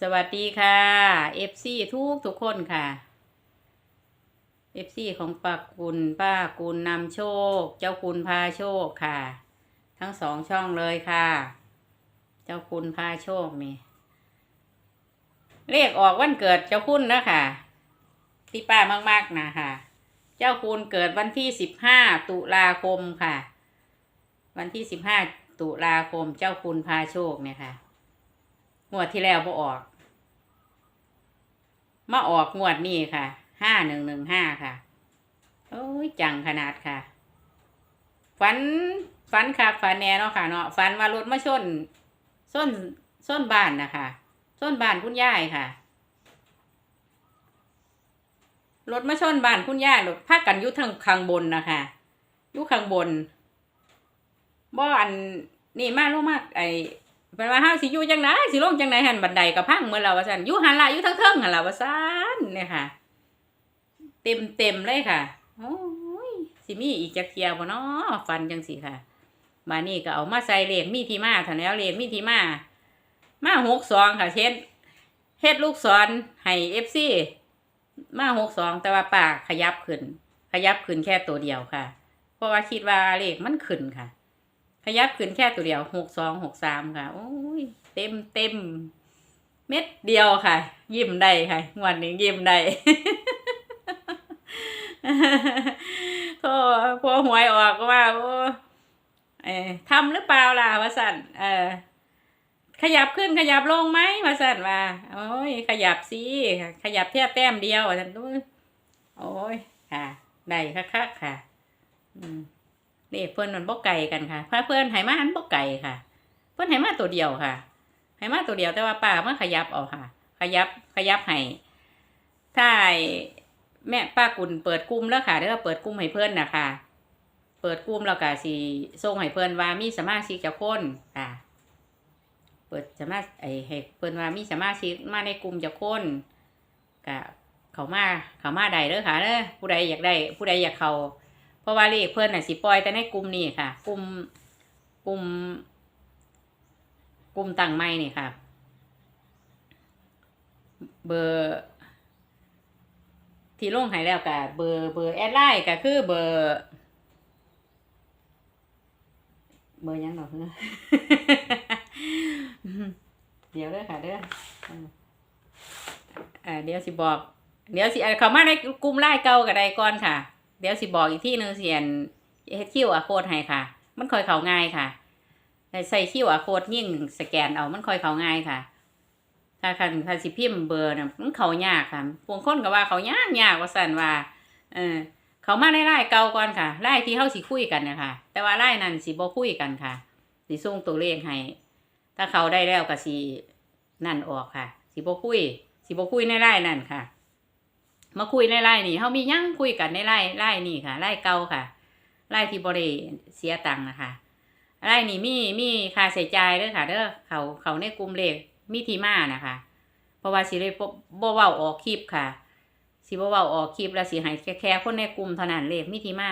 สวัสดีค่ะ FC ทุกทุกคนค่ะ FC ของป้ากุลป้ากุลนำโชค เจ้าคุณพาโชคค่ะ ทั้งสองช่องเลยค่ะ เจ้าคุณพาโชคนี่เลขออกวันเกิดเจ้าคุณนะค่ะที่ป้ามากๆนะค่ะ เจ้าคุณเกิดวันที่สิบห้าตุลาคมค่ะ วันที่สิบห้าตุลาคมเจ้าคุณพาโชคเนี่ยค่ะงวดที่แล้วบ่ออก มาออกงวดนี้ค่ะห้าหนึ่งหนึ่งห้าค่ะ โอ้ยจังขนาดค่ะ ฝันฝันค่ะฝันแน่เนาะค่ะเนาะฝันว่ารถมาชนส้นส้นบ้านนะคะส้นบ้านคุณยายค่ะรถมาชนบ้านคุณยายรถพากันอยุทางข้างบนนะคะอยุข้างบนบ่อันนี่มาลงมากไอ เป็นว่าเฮาสิอยู่จังไดสิลงจังไดหันบันไดก็พังเมื่อเราว่าซั่นอยู่หันละอยู่ทั้งเทิงหันละว่าซั่นเนี่ยค่ะ เต็มเต็มเลยค่ะโอ้ยสิมีอีกจักเทียวบ่เนาะฟันจังสิค่ะบานี้ก็เอามาใส่เลขมีทีมาเท่าแล้วเลขมีทีมา มา62ค่ะ เช่นเฮ็ดลูกศรให้ FC มา62แต่ว่าปากขยับขึ้น ขยับขึ้นแค่ตัวเดียวค่ะ เพราะว่าคิดว่าเลขมันขึ้นค่ะ ขยับขึ้นแค่ตัวเดียวหกสองหกสามค่ะ โอ้ย เต็มเต็มเม็ดเดียวค่ะ ยิ้มได้ค่ะวันนี้ยิ้มได้โธ่พอหวยออกก็ว่าโอ้เอทำหรือเปล่าล่ะวะสันเออขยับขึ้นขยับลงไหมวะสันว่า โอ้ย ขยับสิขยับแค่แต้มเดียววะสันดูโอ้ยค่ะ ได้คักๆค่ะ อืม เลขเพื่อนมันบ่ไก่กันค่ะพระเพื่อนไหมาอันบ่ไก่ค่ะ เพื่อนไหมาตัวเดียวค่ะไหมาตัวเดียวแต่ว่าป้ามาขยับเอาค่ะ ขยับขยับให้ถ้าแม่ป้ากุลเปิดกลุ่มแล้วค่ะเด้อเปิดกลุ่มให้เพื่อนนะคะเปิดกลุ่มแล้วก็สิส่งให้เพื่อนว่ามีสมาชิกจะคนค่ะ เปิดสมาไอ้ให้เพื่อนว่ามีสมาชิกมาในกลุ่มจะคนก็เขามาเขามาใดเด้อค่ะเด้อผู้ใดอยากได้ ผู้ใดอยากเขา เพราะว่าเลขเพื่อนน่ะสิปล่อยแต่ในกลุ่มนี้ค่ะ กลุ่มกลุ่มกลุ่มตั้งไม่นี่ค่ะ เบอร์ ที่ลงให้แล้วกับเบอร์เบอร์แอดไลน์ก็คือเบอร์เบอร์ยังหรอกเนอะเดี๋ยวเด้อค่ะเด้ออ่าเดี๋ยวสิบอก เดี๋ยวสิเอาเขามาในกลุ่มไลน์เก่ากับใดก่อนค่ะ เดี๋ยวสิบอกอีกที่หนึ่งเสียนเฮ็ดคิวอาโคดให้ค่ะ มันค่อยเขาง่ายค่ะใส่คิวอาโคดยิ่งสแกนเอามันค่อยเขาง่ายค่ะถ้าคันถ้าสิพิมพ์เบอร์น่ะมันเขายากค่ะบางคนก็ว่าเขายากยากว่าสั่นว่า เออเขามาในไล่เก่าก่อนค่ะไล่ที่เขาสิคุยกันนะคะแต่ว่าไล่นั้นสิบ่คุยกันค่ะสิส่งตัวเลขให้ถ้าเขาได้แล้วก็สินั่นออกค่ะ สิบ่คุย สิบ่คุยในไล่นั่นค่ะ มาคุยในไล่นี่เขามียั่งคุยกันในไล่ไล่นี่ค่ะไล่เก่าค่ะไล่ที่บริเสียตังค์นะคะไล่นี่มีมีค่าใช้จ่ายเด้อค่ะเด้อเขาเขาในกลุ่มเลขมีทีมานะคะ เพราะว่าสิเลยบ่เว้าออกคลิปค่ะ สิบ่เว้าออกคลิปแล้วสิให้แค่แค่คนในกลุ่มเท่านั้นเลขมีทีมา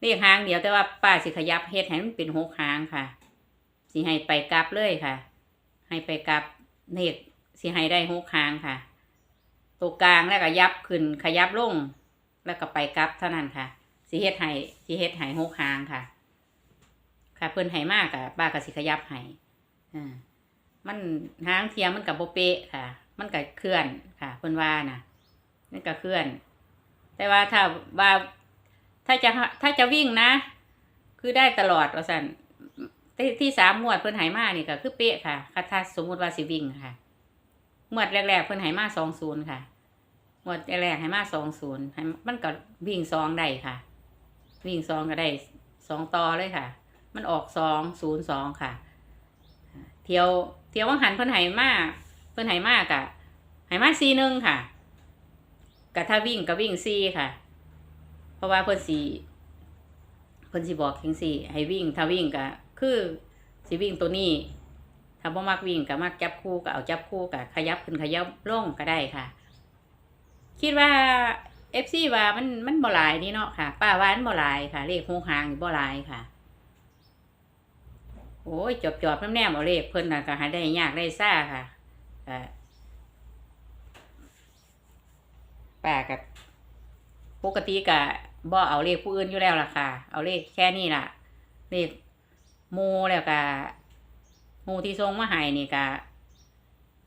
เลขหางเดียวแต่ว่าป้าสิขยับเฮ็ดให้มันเป็นหกหางค่ะ สิให้ไปกลับเลยค่ะ ให้ไปกลับเลขสิให้ได้หกหางค่ะ ตัวกลางแล้วก็ยับขึ้นขยับลง แล้วก็ไปกลับเท่านั้นค่ะสิเฮ็ดให้สิเฮ็ดให้หกหางค่ะ ค่ะเพิ่นให้มากกับป้าก็สิขยับให้อ่ามันหางเทียมมันกับโบเปะค่ะ มันก็เคลื่อนค่ะเพิ่นว่านะมันก็เคลื่อน แต่ว่าถ้าว่าถ้าจะถ้าจะวิ่งนะ คือได้ตลอดว่าสันที่ที่สามหมวดเพิ่นให้มากนี่ก็คือเป๊ะค่ะถ้าสมมุติว่าสิวิ่งค่ะ หมวดแรก ๆ เพิ่นให้มาสองศูนย์ค่ะหมวดแรกๆให้มาสองศูนย์ให้มันก็วิ่งสองได้ค่ะ วิ่งสองก็ได้สองต่อเลยค่ะ มันออกสองศูนย์สองค่ะ เที่ยวเที่ยวว่างหันเพิ่นให้มาเพิ่นให้มากะให้มาซีหนึ่งค่ะกะถ้าวิ่งก็วิ่งซีค่ะ เพราะว่าเพิ่นสีเพิ่นสิบอกเพียงสี่ให้วิ่งถ้าวิ่งก็คือสิวิ่งตัวนี้ ถ้าบ่มักวิ่งก็มักจับคู่ก็เอาจับคู่ก็ขยับขึ้นขยับลงก็ได้ค่ะ คิดว่า FC ว่ามันมันบ่หลายนี่เนาะค่ะป้าว่ามันบ่หลายค่ะ เลขหงหางนี่บ่หลายค่ะ โอ้ยจอบจอบแนมๆเอาเลขเพิ่นน่ะก็ห้ได้ยากได้ซ่าค่ะอ่าป้ากับปกติกะบ่เอาเลขผู้อื่นอยู่แล้วล่ะค่ะ เอาเลขแค่นี้ล่ะ เลขมูแล้วกะ หมูที่ทรงมาให้นี่กะ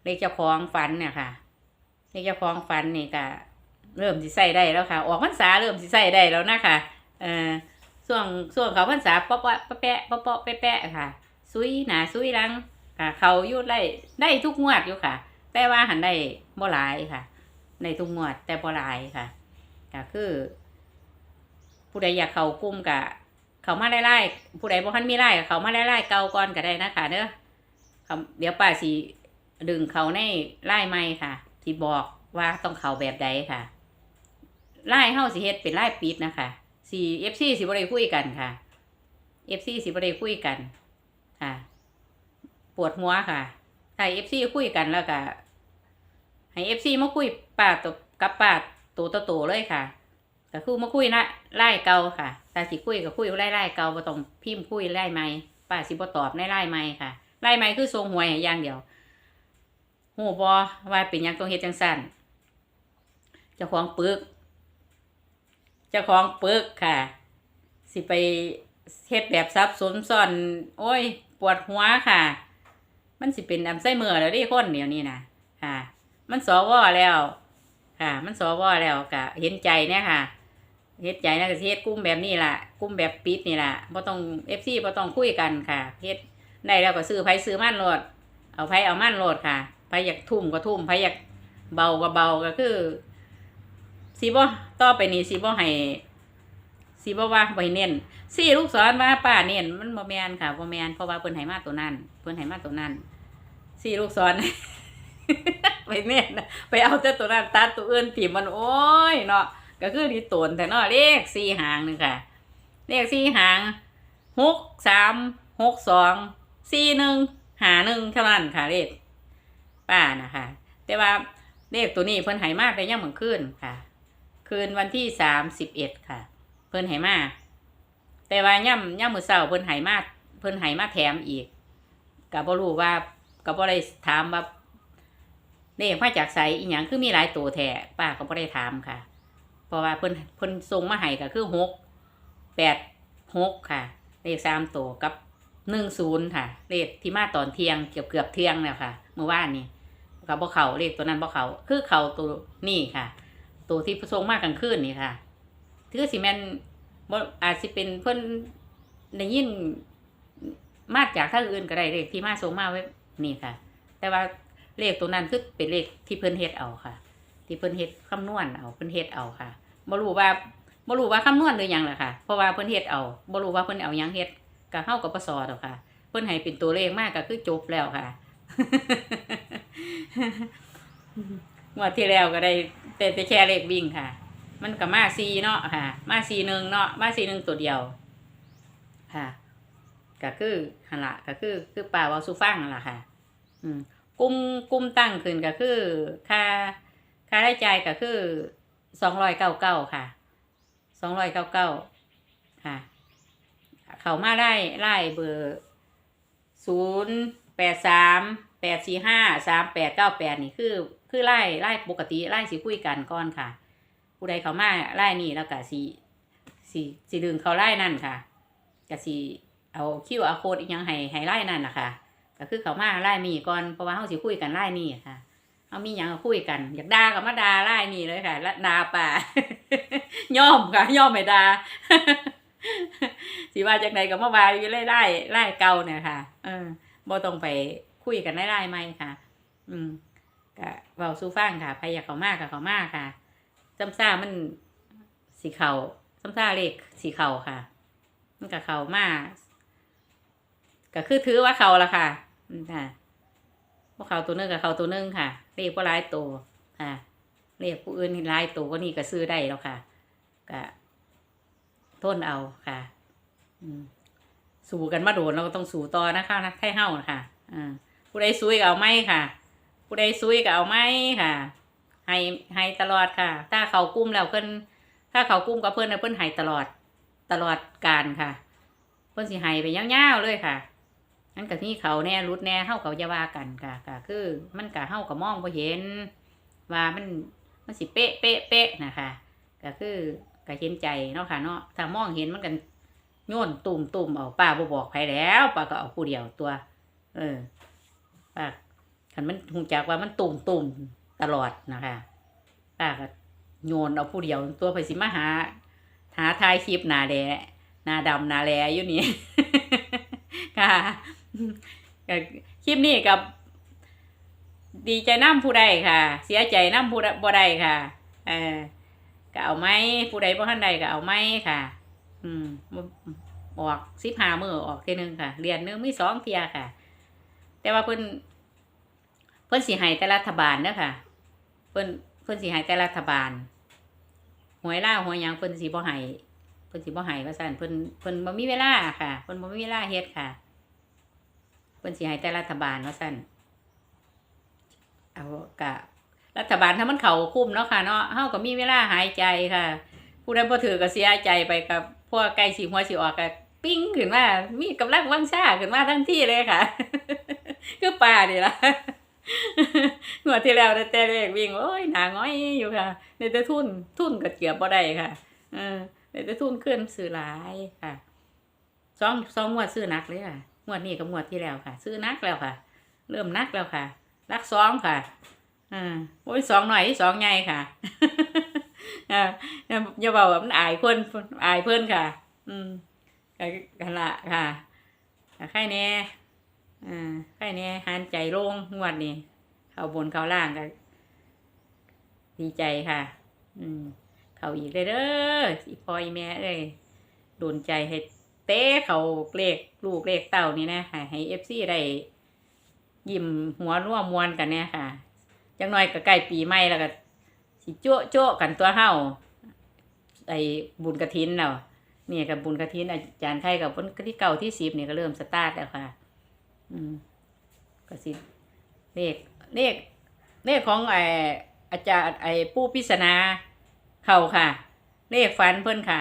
เลขเจ้าของฝันเนี่ยค่ะเลขเจ้าของฝันนี่กะเริ่มสิใส่ได้แล้วค่ะ ออกพรรษาเริ่มสิใส่ได้แล้วนะคะเออช่วงช่วงเขาพรรษาเปาะเปาะแปะเปาะเปาะแปะแปะค่ะ ซุยหนาซุยหลังค่ะ เขายู่ได้ได้ทุกงวดอยู่ค่ะ แต่ว่าหันได้บ่หลายค่ะ ในทุกงวดแต่บ่หลายค่ะก็คือ ผู้ใดอยากเขากลุ่มกะเขามาไล่ๆผู้ใดบ่ทันมีไล่เขามาไล่ๆเก่าก่อนก็ได้นะคะเด้อ เขาเดี๋ยวป้าสิดึงเขาในไล่ใหม่ค่ะ ที่บอกว่าต้องเขาแบบใดค่ะไล่เฮาสิเฮ็ดเป็นไล่ปิดนะคะสิ FC สิบ่ได้คุยกันค่ะ FC สิบ่ได้คุยกันค่ะ ปวดหัวค่ะถ้า FC คุยกันแล้วก็ให้ FC มาคุยป้าตบกับป้าตัวต่อตัวเลยค่ะก็คือมาคุยนะไล่เก่าค่ะตาสิคุยก็คุยไล่ไล่เก่าบ่ต้องพิมพ์คุยไล่ไม่ป้าสิบ่ตอบในไล่ไม่ค่ะ ไล่ไม่คือทรงหวยอย่างเดียวหูบอว่าเป็นหยังต้องเฮ็ดจังซั่นเจ้าของปึกเจ้าของปึกค่ะ สิไปเฮ็ดแบบซับซ้นซ่อน โอ้ย ปวดหัวค่ะ มันสิเป็นอัลไซเมอร์แล้วดิคนเดี๋ยวนี้นะค่ะ มันสวแล้ว ค่ะ มันสวแล้วก็เห็นใจเนี่ยค่ะเฮ็ดใจนะก็สิเฮ็ดกลุ่มแบบนี้ล่ะกลุ่มแบบปิดนี่ล่ะบ่ต้อง FC บ่ต้องคุยกันค่ะเฮ็ด ได้แล้วก็ซื้อไผซื้อมันโหลด เอาไผเอามันโหลดค่ะไผอยากทุ่มก็ทุ่มไผอยากเบาก็เบาก็คือสิบ่ต่อไปนี้สิบ่ให้สิบ่ว่าบ่เน้นสิลูกศรว่าป้าเน้นมันบ่แมนค่ะบ่แมนเพราะว่าเพิ่นให้มาตัวนั้นเพิ่นให้มาตัวนั้นสิลูกศรไปเน้นนไปเอาแต่ตัวนั้นตัดตัวอื่นถิ่มมันโอ้ยเนาะก็คือดีตนแต่เนาะเลขสี่หางนึงค่ะ เลขสี่หางหกสามหกสอง สี่หนึ่งหาหนึ่งเท่านั้นค่ะเลขป้านะคะ แต่ว่าเลขตัวนี้เพิ่นหายมากแต่ยังเหมือนคืนค่ะ คืนวันที่สามสิบเอ็ดค่ะ เพิ่นหายมากแต่ว่าย่ำย่ำมือเสาเพิ่นหายมากเพิ่นหายมากแถมอีกก็บ่รู้ว่าก็บ่ได้ถามว่าเลขมาจากไสอีหยังคือมีหลายตัวแท้ป้าก็บ่ได้ถามค่ะ เพราะว่าเพิ่นเพิ่นส่งมาให้ก็คือหกแปดหกค่ะ เลขสามตัวกับ หนึ่งศูนย์ค่ะ เลขที่มาตอนเที่ยงเกือบเกือบเที่ยงแล้วค่ะ เมื่อวานนี้กับบ่เขาเลขตัวนั้นบ่เขาคือเขาตัวนี่ค่ะ ตัวที่ส่งมากกลางคืนนี่ค่ะถือสิแมนบอาจสิเป็นเพิ่อนได้ยินมาจากท่าอื่นก็ได้เลขที่มาส่งมาไว้นี่ค่ะ แต่ว่าเลขตัวนั้นคือเป็นเลขที่เพิ่นเฮ็ดเอาค่ะ ที่เพิ่นเฮ็ดคำนวณเอาเพิ่นเฮ็ดเอาค่ะบ่รู้ว่าบ่รู้ว่าคำนวณหรือยังล่ะค่ะ เพราะว่าเพิ่นเฮ็ดเอาบ่รู้ว่าเพิ่นเอายังเฮ็ด ก็เฮากับบ่สอดอกค่ะ เพิ่นให้เป็นตัวเลขมากก็คือจบแล้วค่ะงวดที่แล้วก็ได้แต่แต่แค่เลขวิ่งค่ะ มันก็มา4เนาะค่ะ มา4หนึ่งเนาะมา4หนึ่งตัวเดียว ค่ะก็คือหันละก็คือคือป่าวาซูฟังนั่นล่ะค่ะ อืมกลุ่มกลุ่มตั้งขึ้นก็คือค่าค่าใช้จ่ายก็คือสองร้อยเก้าเก้าค่ะสองร้อยเก้าเก้าค่ะ เขามาได้ไล่เบอร์ศูนย์แปดสามแปดสี่ห้าสามแปดเก้าแปดนี่คือ คือไล่ไล่ปกติไล่สีคุยกันก่อนค่ะ ผู้ใดเขามาไล่นี่แล้วก็สีสีสีดึงเขาไล่นั่นค่ะก็สีเอาคิวอาโคดอีกยังให้ให้ไล่นั่นนะคะก็คือเขามาไล่มีก่อนเพราะว่าเขาสิคุยกันไล่นี่ค่ะเอามีหยังก็คุยกัน อยากด่ากับมาด่าไล่นี่เลยค่ะและด่าป่าย่อมค่ะย่อมไม่ด่า สิว่าจากไหนก็มาว่าอยู่ไล่ไล่ไล่เก่าเนี่ยค่ะ เออบ่ต้องไปคุยกันไล่ไล่ไม่ค่ะ อืมก็เว้าสู่ฟังค่ะใครอยากเขามากกับเขามากค่ะจำซ่ามันสีเขาจำซ่าเลขสีเขาค่ะ มันกับเขามากก็คือถือว่าเขาละค่ะ อืมค่ะพวกเขาตัวหนึงกับเขาตัวหนึงค่ะเรียกว่าหลายตัวค่ะเรียกผู้อื่นหลายตัวก็นี่ก็ซื้อได้แล้วค่ะก็ทนเอาค่ะ สู้กันมาโดนเราก็ต้องสู้ต่อนะคะนะให้เฮ้าค่ะอ่าผู้ใดซุยก็เอาไม่ค่ะ ผู้ใดซุยก็เอาไม่ค่ะให้ให้ตลอดค่ะ ถ้าเขากุ้มแล้วเพิ่นถ้าเขากุ้มกับเพิ่นนะเพิ่นให้ตลอดตลอดการค่ะ เพิ่นสิให้ไปยาวๆเลยค่ะมันก็มีเขาแน่รุดแน่เฮาก็อย่าว่ากันค่ะก็คือ มันก็เฮาก็มองบ่เห็น ว่ามันมันสิเป๊ะเป๊ะเป๊ะนะคะก็คือก็เห็นใจเนาะค่ะเนาะถ้ามองเห็นมันกัน โยนตุ่มตุ่มเอาป้าบ่บอกใครแล้วป้าก็เอาผู้เดียวตัว เออป้าคันมันหูจักว่ามันตุ่มตุ่มตลอดนะคะป้าก็โยนเอาผู้เดียวตัวไปสิมาหา หาทายคลิปนาแดหนาดำนาแลอยู่นี่ค่ะคลิปนี้กับดีใจน้ำผู้ใดค่ะ เสียใจน้ำผู้ใดบ่ใดค่ะ เออก็เอาไหมผู้ใดบ่ทันใดก็เอาไหมค่ะ อืมออกสิบห้ามือออกทีหนึงค่ะเรียนหนึงมีสองเทียค่ะ แต่ว่าเพิ่นเพิ่นสิให้แต่รัฐบาลเด้อค่ะเพิ่นเพิ่นสิให้แต่รัฐบาลหวยล่าหวยยังเพิ่นสิบ่ให้เพิ่นสิบ่ให้ว่าซั่นเพิ่นเพิ่นบ่มีเวลาค่ะเพิ่นบ่มีเวลาเฮ็ดค่ะเพิ่นสิให้แต่รัฐบาลว่าซั่นเอากะรัฐบาลถ้ามันเข้าคุ้มเนาะค่ะเนาะเฮาก็มีเวลาหายใจค่ะ ผู้ใดบ่ถือก็เสียใจไปกับ พวกใกล้สิหัวสิออกก็ปิ้งขึ้นมามีกำลังวังชาขึ้นมาทันทีเลยค่ะคือป่านี่ล่ะงวที่แล้วได้แต่เลขวิ่งโอ้ยหนาง้อยอยู่ค่ะในแต่ทุนทุนก็เกียบบ่ได้ค่ะเออในแต่ทุนขึ้นซื้อหลายค่ะสองสองงวดซื้อนักเลยค่ะงวดนี้กับงวดที่แล้วค่ะ ซื้อนักแล้วค่ะ เริ่มนักแล้วค่ะรักสองค่ะอ่าโอ้ยสองหน่อยสองใหญ่ค่ะ อ่าอย่าบอกว่ามันอายคนอายเพื่อนค่ะ อืมก็กันละค่ะก็ใครแน่อ่าใครแน่หันใจโล่งงวดนี้เขาบนเขาล่างก็ดีใจค่ะ อืม เขาอีกเลยเด้อสิพอยแม่เอ้ยโดนใจให้เต้เขาเลขลูกเลขเต่านี่นะค่ะให้เอฟซีได้ยิ้มหัวร่วมมวนกันเนี่ยค่ะจังน้อยก็ใกล้ปีใหม่แล้วก็ สิโจ๊ะโจ๊ะกันตัวเฮาไอ้บุญกระถินแล้วเนี่ยกับบุญกระถินอาจารย์ไข่กับบุญที่เก่าที่สิบเนี่ยก็เริ่มสตาร์ทแล้วค่ะ อืมก็สิเลขเลขเลขของไออาจารย์ไอผู้พิศนาเข้าค่ะ เลขฝันเพิ่นค่ะ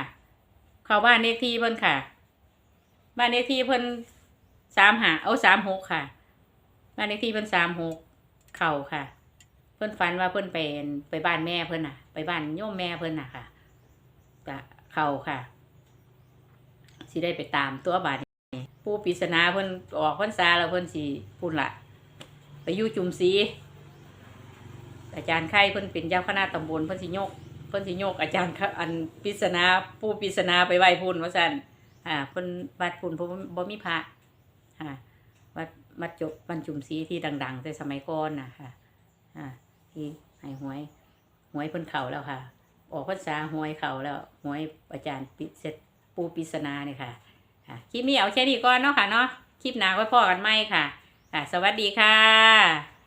เข้าบ้านเลขที่เพิ่นค่ะ บ้านเลขที่เพิ่นสามหาเอาสามหกค่ะ บ้านเลขที่เพิ่นสามหกเข่าค่ะ เพิ่อนฝันว่าเพิ่อนไปไปบ้านแม่เพิ่อนน่ะ ไปบ้านโยมแม่เพิ่อนน่ะค่ะจะเขาค่ะสิได้ไปตามตัวบาดนี้ผู้ปริศนาเพิ่อนออกพรรษาแล้วเพิ่อนสิพูดละไปยู่จุมศรีอาจารย์ไข่เพิ่อนเป็นเจ้าคณะตำบลเพิ่อนสิโยกเพิ่อนสิโยกอาจารย์อันปริศนาผู้ปริศนาไปไหว้พุ่นว่าซั่นอ่าเพิ่อนวัดพุ่นเพราะว่าบ่มีพระอ่าวัดวัดจบวัดจุมศรีที่ดังๆแต่สมัยก่อนน่ะค่ะอ่า ที่ให้หวย หวยเพิ่นเข่าแล้วค่ะ ออกพรรษาหวยเข่าแล้วหวยอาจารย์ปิเสร็จปูปิศนาเนี่ยค่ะค่ะคลิปนี้เอาแค่นี้ก่อนเนาะค่ะเนาะคลิปหน้าไว้พอกันไหมค่ะ ค่ะ สวัสดีค่ะ